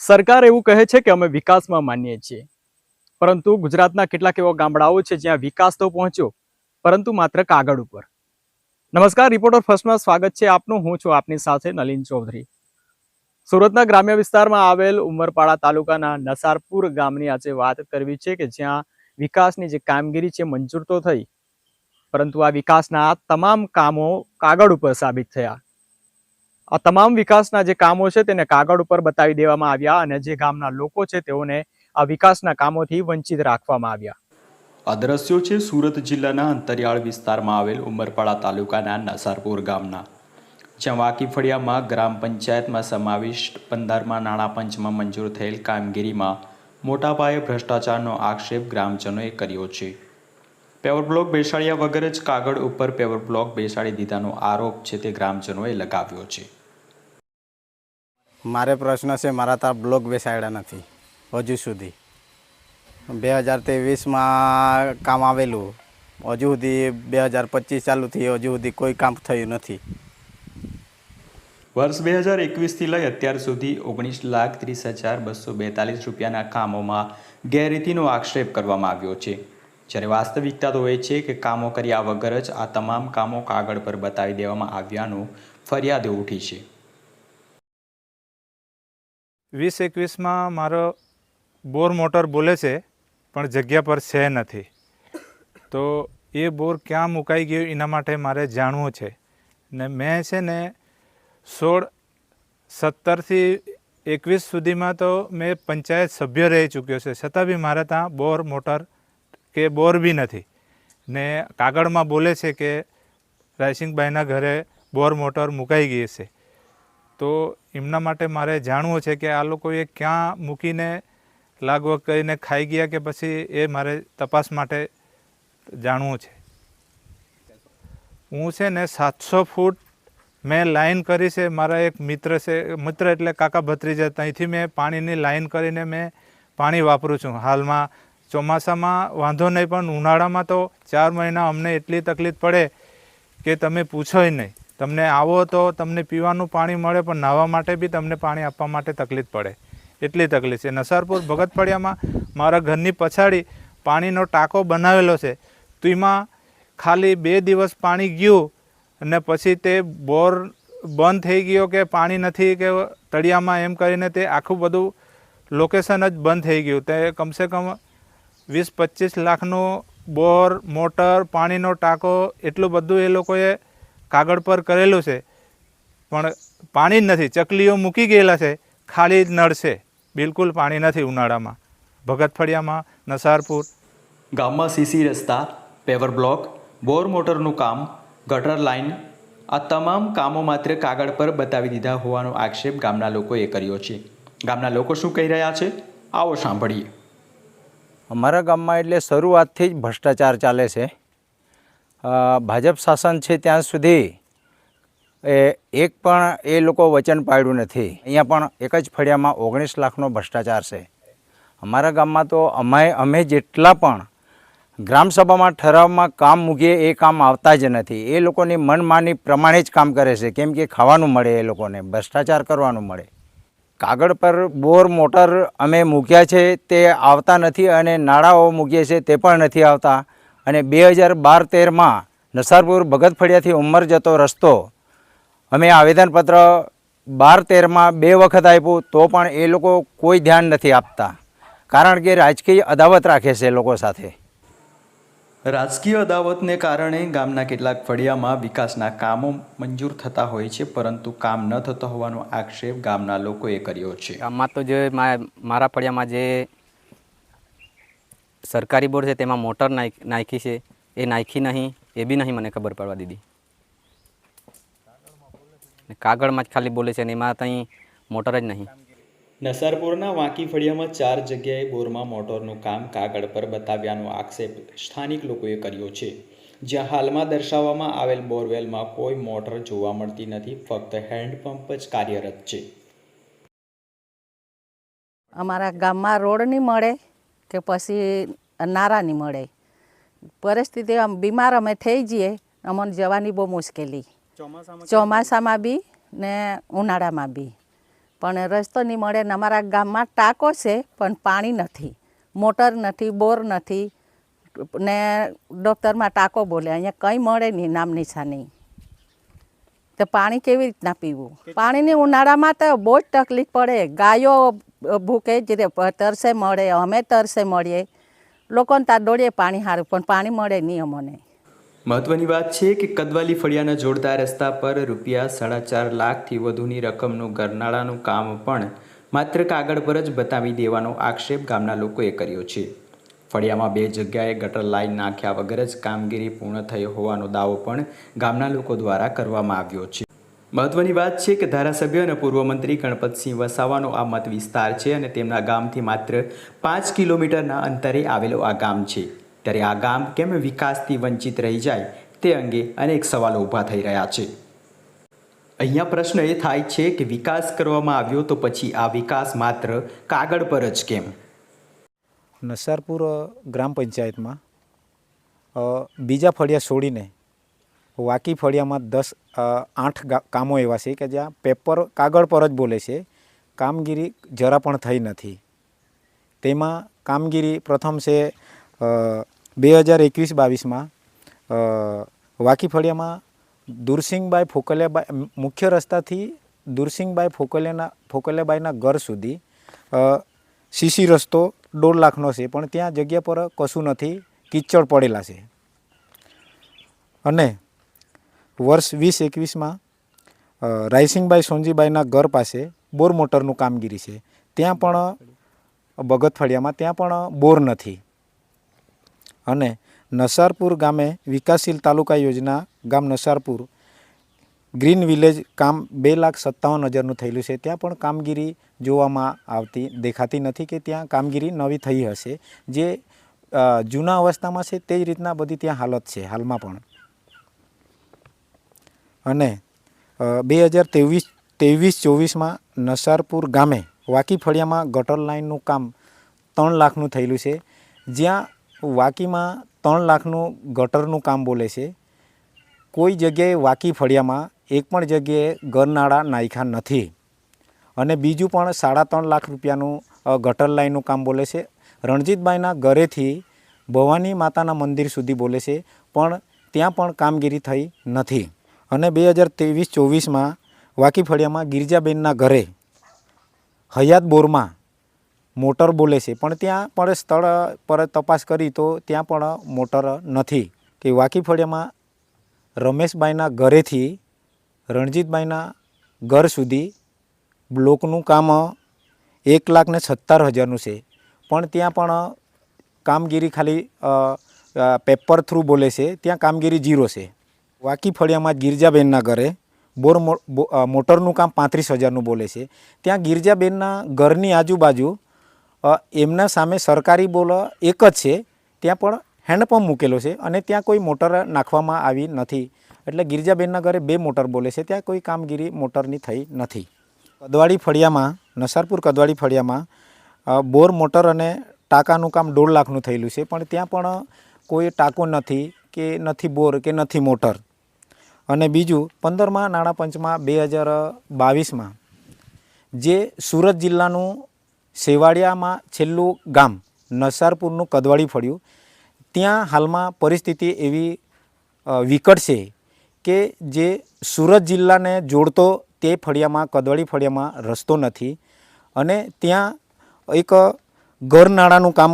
સરકાર એવું કહે છે કે અમે વિકાસમાં માનીએ છીએ. પરંતુ ગુજરાતના કેટલાક એવા ગામડાઓ છે જ્યાં વિકાસ તો પહોંચ્યો, પરંતુ માત્ર કાગળ ઉપર. નમસ્કાર, રિપોર્ટર ફર્સ્ટમાં સ્વાગત છે આપનું. હું છું આપની સાથે નલિન ચૌધરી. સુરતના ગ્રામ્ય વિસ્તારમાં આવેલ ઉમરપાડા તાલુકાના નસારપુર ગામની આજે વાત કરવી છે કે જ્યાં વિકાસની જે કામગીરી છે મંજૂર તો થઈ, પરંતુ આ વિકાસના તમામ કામો કાગળ ઉપર સાબિત થયા. આ તમામ વિકાસના જે કામો છે તેને કાગળ ઉપર બતાવી દેવામાં આવ્યા અને જે ગામના લોકો છે તેઓને આ વિકાસના કામોથી વંચિત રાખવામાં આવ્યા. આ છે સુરત જિલ્લાના અંતરિયાળ વિસ્તારમાં આવેલ ઉમરપાડા તાલુકાના નસારપુર ગામના. જ્યાં વાકીફળિયામાં ગ્રામ પંચાયતમાં સમાવિષ્ટ પંદરમાં નાણાં પંચમાં મંજૂર થયેલ કામગીરીમાં મોટા પાયે ભ્રષ્ટાચારનો આક્ષેપ ગ્રામજનોએ કર્યો છે. પેવર બ્લોક બેસાડ્યા વગર જ કાગળ ઉપર પેવર બ્લોક બેસાડી દીધાનો આરોપ છે તે ગ્રામજનોએ લગાવ્યો છે. મારે પ્રશ્ન છે, મારા ત્યાં બ્લોક બેસાડ્યા નથી, હજુ સુધી. બે હજાર ત્રેવીસમાં કામ આવેલું, હજુ સુધી બે હજાર પચીસ ચાલુ થઈ, હજુ સુધી કોઈ કામ થયું નથી. વર્ષ બે હજાર એકવીસથી લઈ અત્યાર સુધી ઓગણીસ લાખ ત્રીસ હજાર બસો બેતાલીસ રૂપિયાના કામોમાં ગેરરીતિનો આક્ષેપ કરવામાં આવ્યો છે. જ્યારે વાસ્તવિકતા તો એ છે કે કામો કર્યા વગર જ આ તમામ કામો કાગળ પર બતાવી દેવામાં આવ્યાનું ફરિયાદો ઉઠી છે. વીસ એકવીસમાં મારો બોર મોટર બોલે છે, પણ જગ્યા પર છે નથી. તો એ બોર ક્યાં મુકાઈ ગયો એના માટે મારે જાણવું છે. ને મેં છે ને સોળ સત્તરથી એકવીસ સુધીમાં તો મેં પંચાયત સભ્ય રહી ચૂક્યો છે. છતાં બી મારે ત્યાં બોર મોટર કે બોર બી નથી. ને કાગળમાં બોલે છે કે રાયસિંગભાઈના ઘરે બોર મોટર મુકાઈ ગઈ છે. તો એમના માટે મારે જાણવું છે કે આ લોકોએ ક્યાં મૂકીને લાગવગ કરીને ખાઈ ગયા કે પછી એ મારે તપાસ માટે જાણવું છે? હું છે ને સાતસો ફૂટ મેં લાઈન કરી છે. મારા એક મિત્ર છે, મિત્ર એટલે કાકા ભત્રીજા. ત્યાંથી મેં પાણીની લાઈન કરીને મેં પાણી વાપરું છું. હાલમાં ચોમાસામાં વાંધો નહીં, પણ ઉનાળામાં તો ચાર મહિના અમને એટલી તકલીફ પડે કે તમે પૂછોય નહીં. તમને આવો તો તમને પીવાનું પાણી મળે, પણ નાહવા માટે બી તમને પાણી આપવા માટે તકલીફ પડે. એટલી તકલીફ છે. નસારપુર ભગતફળિયામાં મારા ઘરની પછાડી પાણીનો ટાંકો બનાવેલો છે. તો એમાં ખાલી બે દિવસ પાણી ગયું અને પછી તે બોર બંધ થઈ ગયો કે પાણી નથી કે તળિયામાં એમ કરીને તે આખું બધું લોકેશન જ બંધ થઈ ગયું. તે કમસે કમ વીસ પચીસ લાખનું બોર, મોટર, પાણીનો ટાંકો, એટલું બધું એ લોકોએ કાગળ પર કરેલું છે. પણ પાણી જ નથી. ચકલીઓ મૂકી ગયેલા છે. ખાલી જ નળ છે. બિલકુલ પાણી નથી ઉનાળામાં. ભગતફળિયામાં નસારપુર. ગામમાં સીસી રસ્તા પેવર બ્લોક બોર મોટરનું કામ ગટર લાઇન આ તમામ કામો માત્ર કાગળ પર બતાવી દીધા હોવાનો આક્ષેપ ગામના લોકોએ કર્યો છે. ગામના લોકો શું કહી રહ્યા છે? આવો સાંભળીએ. અમારા ગામમાં એટલે શરૂઆતથી જ ભ્રષ્ટાચાર ચાલે છે. ભાજપ શાસન છે ત્યાં સુધી એ એક પણ એ લોકો વચન પાડ્યું નથી. અહીંયા પણ એક જ ફળિયામાં ઓગણીસ લાખનો ભ્રષ્ટાચાર છે. અમારા ગામમાં તો અમે અમે જેટલા પણ ગ્રામસભામાં ઠરાવમાં કામ મૂકીએ એ કામ આવતા જ નથી. એ લોકોની મનમાની પ્રમાણે જ કામ કરે છે. કેમ કે ખાવાનું મળે એ લોકોને, ભ્રષ્ટાચાર કરવાનું મળે. કાગળ પર બોર, મોટર અમે મૂક્યા છે તે આવતા નથી અને નાળાઓ મૂકીએ છીએ તે પણ નથી આવતા. અને બે હજાર બાર તેરમાં નસારપુર ભગત ફળિયાથી ઉંમર જતો રસ્તો અમે આવેદનપત્ર બાર તેરમાં બે વખત આપ્યું તો પણ એ લોકો કોઈ ધ્યાન નથી આપતા. કારણ કે રાજકીય અદાવત રાખે છે એ લોકો સાથે. રાજકીય અદાવતને કારણે ગામના કેટલાક ફળિયામાં વિકાસના કામો મંજૂર થતા હોય છે પરંતુ કામ ન થતો હોવાનો આક્ષેપ ગામના લોકોએ કર્યો છે. ગામમાં તો જે મા- મારા ફળિયામાં જે સરકારી બોર્ડ છે તેમાં મોટર નાખી છે. એ નાખી નહીં એ બી નહીં મને ખબર પડવા દીધી. કાગળમાં જ ખાલી બોલે છે ને એમાં ત્યાં મોટર જ નહીં. નસારપુરના વાંકી ફળિયામાં ચાર જગ્યાએ બોરમાં મોટરનું કામ કાગળ પર બતાવ્યાનો આક્ષેપ સ્થાનિક લોકોએ કર્યો છે. જ્યાં હાલમાં દર્શાવવામાં આવેલ બોરવેલમાં કોઈ મોટર જોવા મળતી નથી ફક્ત હેન્ડપંપ જ કાર્યરત છે. અમારા ગામમાં રોડ નહીં મળે. કે પછી નારા નહીં મળે. પરિસ્થિતિ આમ બીમાર અમે થઈ જઈએ અમને જવાની બહુ મુશ્કેલી. ચોમાસામાં બી ને ઉનાળામાં બી. પણ રસ્તો નહીં મળે ને અમારા ગામમાં ટાંકો છે પણ પાણી નથી. મોટર નથી બોર નથી. ને ડૉક્ટરમાં ટાંકો બોલે અહીંયા કંઈ મળે નહીં નામ નિશાની. તો પાણી કેવી રીતના પીવું? પાણીની ઉનાળામાં તો બહુ જ તકલીફ પડે. ગાયો ભૂકે જ તરસે મળે, અમે તરસે મળીએ. લોકોને તાર દોડીએ પાણી સારું પણ પાણી મળે નહીં અમને. મહત્વની વાત છે કે કદવાલી ફળિયાના જોડતા રસ્તા પર રૂપિયા સાડા ચાર લાખથી વધુની રકમનું ગરનાળાનું કામ પણ માત્ર કાગળ પર જ બતાવી દેવાનો આક્ષેપ ગામના લોકોએ કર્યો છે. ફળિયામાં બે જગ્યાએ ગટર લાઈન નાખ્યા વગર જ કામગીરી પૂર્ણ થઈ હોવાનો દાવો પણ ગામના લોકો દ્વારા કરવામાં આવ્યો છે. મહત્વની વાત છે કે ધારાસભ્ય અને પૂર્વ મંત્રી ગણપતસિંહ વસાવાનો આ મત વિસ્તાર છે અને તેમના ગામથી માત્ર પાંચ કિલોમીટરના અંતરે આવેલો આ ગામ છે. ત્યારે આ ગામ કેમ વિકાસથી વંચિત રહી જાય તે અંગે અનેક સવાલો ઊભા થઈ રહ્યા છે. અહીંયા પ્રશ્ન એ થાય છે કે વિકાસ કરવામાં આવ્યો તો પછી આ વિકાસ માત્ર કાગળ પર જ કેમ? નસારપુર ગ્રામ પંચાયતમાં બીજા ફળિયા છોડીને વાકી ફળિયામાં દસ આઠ કામો એવા છે કે જ્યાં પેપર, કાગળ પર જ બોલે છે. કામગીરી જરા પણ થઈ નથી. તેમાં કામગીરી પ્રથમ છે બે હજાર એકવીસ બાવીસમાં વાકી ફળિયામાં દુરસિંહબાઈ ફોકલિયાબાઈ મુખ્ય રસ્તાથી દુરસિંહબાઈ ફોકલિયાના, ફોકલિયાબાઈના ઘર સુધી સીસી રસ્તો દોઢ લાખનો છે, પણ ત્યાં જગ્યા પર કશું નથી, કિચડ પડેલા છે. અને વર્ષ વીસ એકવીસમાં રાયસિંગભાઈ સોનજીબાઈના ઘર પાસે બોર મોટરનું કામગીરી છે. ત્યાં પણ બગતફળિયામાં ત્યાં પણ બોર નથી. અને નસારપુર ગામે વિકાસશીલ તાલુકા યોજના ગામ નસારપુર, ગ્રીન વિલેજ કામ બે લાખ સત્તાવન હજારનું થયેલું છે. ત્યાં પણ કામગીરી જોવામાં આવતી, દેખાતી નથી કે ત્યાં કામગીરી નવી થઈ હશે. જે જૂના અવસ્થામાં છે તે જ રીતના બધી ત્યાં હાલત છે, હાલમાં પણ. અને બે હજાર ત્રેવીસ ત્રેવીસ ચોવીસમાં નસારપુર ગામે વાકી ફળિયામાં ગટર લાઇનનું કામ ત્રણ લાખનું થયેલું છે. જ્યાં વાકીમાં ત્રણ લાખનું ગટરનું કામ બોલે છે. કોઈ જગ્યાએ વાકી ફળિયામાં એક પણ જગ્યાએ ગરનાળા નાખ્યા નથી. અને બીજું પણ સાડા ત્રણ લાખ રૂપિયાનું ગટર લાઇનનું કામ બોલે છે. રણજીતભાઈના ઘરેથી ભવાની માતાના મંદિર સુધી બોલે છે, પણ ત્યાં પણ કામગીરી થઈ નથી. અને બે હજાર ત્રેવીસ ચોવીસમાં વાકી ફળિયામાં ગિરજાબેનના ઘરે હયાત બોરમાં મોટર બોલે છે. પણ ત્યાં પણ સ્થળ પર તપાસ કરી તો ત્યાં પણ મોટર નથી. કે વાકી ફળિયામાં રમેશભાઈના ઘરેથી રણજીતભાઈના ઘર સુધી બ્લોકનું કામ એક લાખ ને સત્તર હજારનું છે. પણ ત્યાં પણ કામગીરી ખાલી પેપર થ્રુ બોલે છે. ત્યાં કામગીરી જીરો છે. વાકી ફળિયામાં ગિરજાબેનના ઘરે બોર મોટરનું કામ પાંત્રીસ હજારનું બોલે છે. ત્યાં ગિરજાબેનના ઘરની આજુબાજુ એમના સામે સરકારી બોલ એક જ છે, ત્યાં પણ હેન્ડપંપ મૂકેલો છે અને ત્યાં કોઈ મોટર નાખવામાં આવી નથી. એટલે ગિરજાબેનના ઘરે બે મોટર બોલે છે, ત્યાં કોઈ કામગીરી મોટરની થઈ નથી. કદવાડી ફળિયામાં, નસારપુર કદવાડી ફળિયામાં બોર, મોટર અને ટાંકાનું કામ દોઢ લાખનું થયેલું છે, પણ ત્યાં પણ કોઈ ટાંકો નથી કે નથી બોર કે નથી મોટર. અને બીજું પંદરમાં નાણાં પંચમાં બે હજાર બાવીસમાં જે સુરત જિલ્લાનું સેવાડિયામાં છેલ્લું ગામ નસારપુરનું કદવાડી ફળ્યું, ત્યાં હાલમાં પરિસ્થિતિ એવી વિકટ છે કે જે સુરત જિલ્લાને જોડતો તે ફળિયામાં કદવાડી ફળિયામાં રસ્તો નથી અને ત્યાં એક ઘર નાણાંનું કામ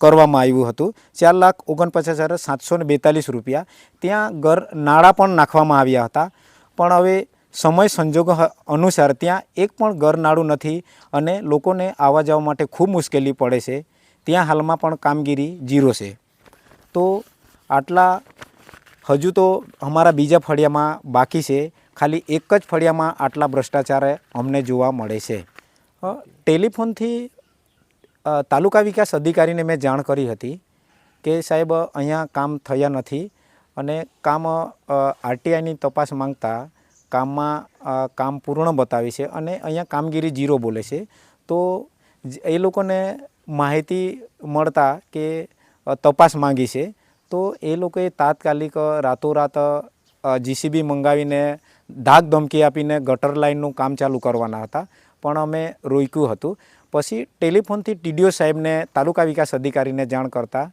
કરવામાં આવ્યું હતું. ચાર લાખ ઓગણપચાસ હજાર સાતસો ને બેતાલીસ રૂપિયા. ત્યાં ઘર નાણાં પણ નાખવામાં આવ્યા હતા. પણ હવે સમય સંજોગો અનુસાર ત્યાં એક પણ ઘર નાડું નથી અને લોકોને આવવા જવા માટે ખૂબ મુશ્કેલી પડે છે. ત્યાં હાલમાં પણ કામગીરી જીરો છે. તો આટલા હજુ તો અમારા બીજા ફળિયામાં બાકી છે. ખાલી એક જ ફળિયામાં આટલા ભ્રષ્ટાચાર અમને જોવા મળે છે. ટેલિફોનથી તાલુકા વિકાસ અધિકારીને મેં જાણ કરી હતી કે સાહેબ, અહીંયા કામ થયા નથી અને કામ આરટીઆઈની તપાસ માંગતા કામમાં કામ પૂર્ણ બતાવે છે અને અહીંયા કામગીરી જીરો બોલે છે. તો એ લોકોને માહિતી મળતા કે તપાસ માંગી છે. તો એ લોકોએ તાત્કાલિક રાતોરાત જીસીબી મંગાવીને ધાક ધમકી આપીને ગટર લાઇનનું કામ ચાલુ કરવાના હતા. પણ અમે રોક્યું હતું. પછી ટેલિફોનથી ટીડીઓ સાહેબને, તાલુકા વિકાસ અધિકારીને જાણ કરતાં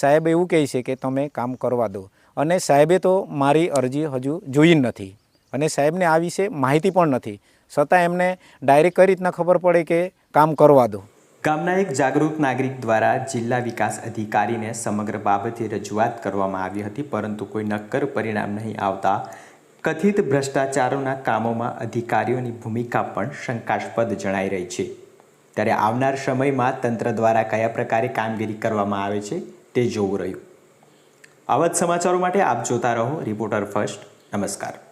સાહેબ એવું કહે છે કે તમે કામ કરવા દો. અને સાહેબે તો મારી અરજી હજુ જોઈ નથી. અને સાહેબને આ વિશે માહિતી પણ નથી. છતાં એમને ડાયરેક્ટ કઈ રીતના ખબર પડે કે કામ કરવા દો? ગામના એક જાગૃત નાગરિક દ્વારા જિલ્લા વિકાસ અધિકારીને સમગ્ર બાબતે રજૂઆત કરવામાં આવી હતી, પરંતુ કોઈ નક્કર પરિણામ નહીં આવતા કથિત ભ્રષ્ટાચારોના કામોમાં અધિકારીઓની ભૂમિકા પણ શંકાસ્પદ જણાઈ રહી છે. ત્યારે આવનાર સમયમાં તંત્ર દ્વારા કયા પ્રકારે કામગીરી કરવામાં આવે છે તે જોવું રહ્યું. આવા જ સમાચારો માટે આપ જોતા રહો, રિપોર્ટર ફર્સ્ટ. નમસ્કાર.